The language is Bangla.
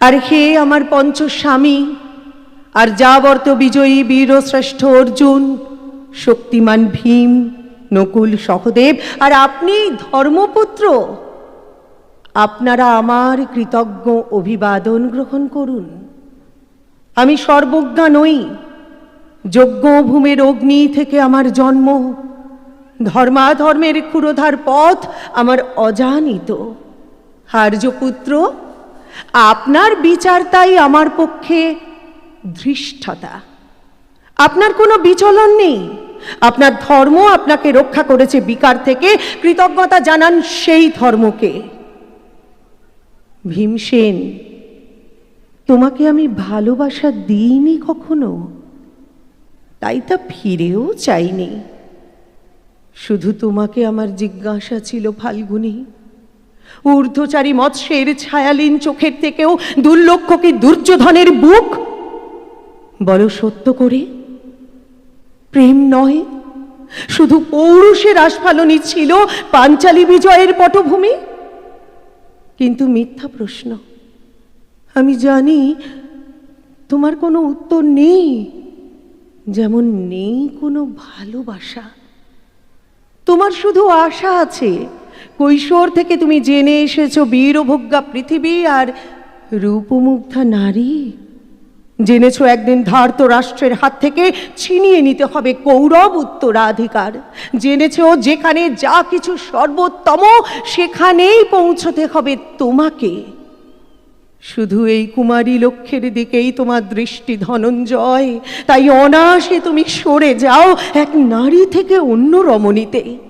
আর হে আমার পঞ্চস্বামী, আর যাবর্ত বিজয়ী বীরশ্রেষ্ঠ অর্জুন, শক্তিমান ভীম, নকুল সহদেব, আর আপনি ধর্মপুত্র, আপনারা আমার কৃতজ্ঞ অভিবাদন গ্রহণ করুন। আমি সর্বজ্ঞা নই যজ্ঞভূমের অগ্নি থেকে আমার জন্ম, ধর্মাধর্মের ক্ষুরোধার পথ আমার অজানিত। হার্যপুত্র আপনার বিচার তাই আমার পক্ষে ধৃষ্টতা। আপনার কোনো বিচলন নেই। আপনার ধর্ম আপনাকে রক্ষা করেছে বিকার থেকে। কৃতজ্ঞতা জানান সেই ধর্মকে। ভীমসেন, তোমাকে আমি ভালোবাসা দিইনি কখনো? তাই তা ফিরেও চাইনি। শুধু তোমাকে আমার জিজ্ঞাসা ছিল, ফাল্গুনী। ঊর্ধ্বচারী মৎস্যের ছায়ালীন চোখের থেকেও দুর্লক্ষ কি দুর্যোধনের বুক? বলো সত্য করে। প্রেম নয়, শুধু পৌরুষের আস্ফালনই ছিল পাঞ্চালী বিজয়ের পটভূমি। কিন্তু মিথ্যা প্রশ্ন, আমি জানি তোমার কোনো উত্তর নেই, যেমন নেই কোনো ভালোবাসা। তোমার শুধু আশা আছে কৈশোর থেকে তুমি জেনে এসেছ বীরভোগ্যা পৃথিবী আর রূপমুগ্ধা নারী। জেনেছো একদিন ধার্ত রাষ্ট্রের হাত থেকে ছিনিয়ে নিতে হবে কৌরব উত্তরাধিকার। জেনেছো যেখানে যা কিছু সর্বোত্তম, সেখানেই পৌঁছতে হবে তোমাকে। শুধু এই কুমারী লক্ষ্যের দিকেই তোমার দৃষ্টি ধনঞ্জয়। তাই অনাসে তুমি সরে যাও এক নারী থেকে অন্য রমণীতে।